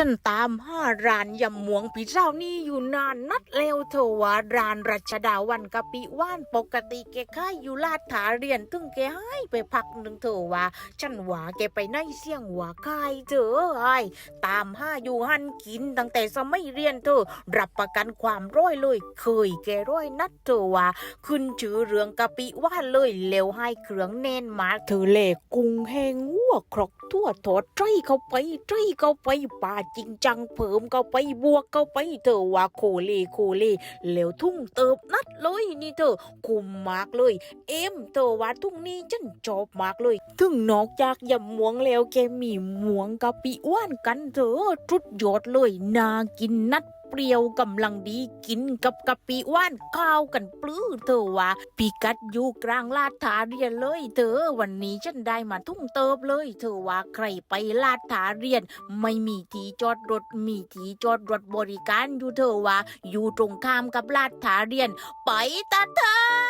ฉันตามห้าร้านยำหมวงพี่เจ้านี่อยู่นานนัดแล้วเถอะว่าร้านรัชดาวันกะปิว่านปกติแกค่ายอยู่ลาดถาเรียนตึงแกให้ไปพักหนึ่งเถอะว่าฉันหวาแกไปในเสี่ยงหวาคายเถอะไอ้ตามห้าอยู่หันกินตั้งแต่สมัยเรียนเถอะรับประกันความร้อยเลยเคยแกร้อยนัดเถอะว่าขึ้นชื่อเรื่องกะปิว่านเลยเร็วให้เครื่องแน่นมาเธอเล่กุ้งแห้ง วัวครกทั่วทอดใจเข้าไปใจเข้าไปป่าจริงจังเพิ่มเข้าไปบวกเข้าไปเธอว่าโคเลโคเลแล้วทุ่งเติบนัดเลยนี่เธอคุมมากเลย เอ็มเธอว่าทุ่งนี้ฉันชอบมากเลย ถึงนอกจากยำหมวงแล้วแกมีหมวงกะปิว่านกันเธอจุดยอดเลยน่ากินนัด เปรี้ยวกำลังดีกินกับกะปิว่านข้าวกันปลื้อเธอว่าปีกัดอยู่กลางลาดถาเรียนเลยเธอวันนี้ฉันได้มาทุ่งเติบเลย เธอว่าใครไปลาดถาเรียน ไม่มีที่จอดรถมีที่จอดรถบริการอยู่เธอว่าอยู่ตรงข้ามกับลาดถาเรียน ไปตาเธอ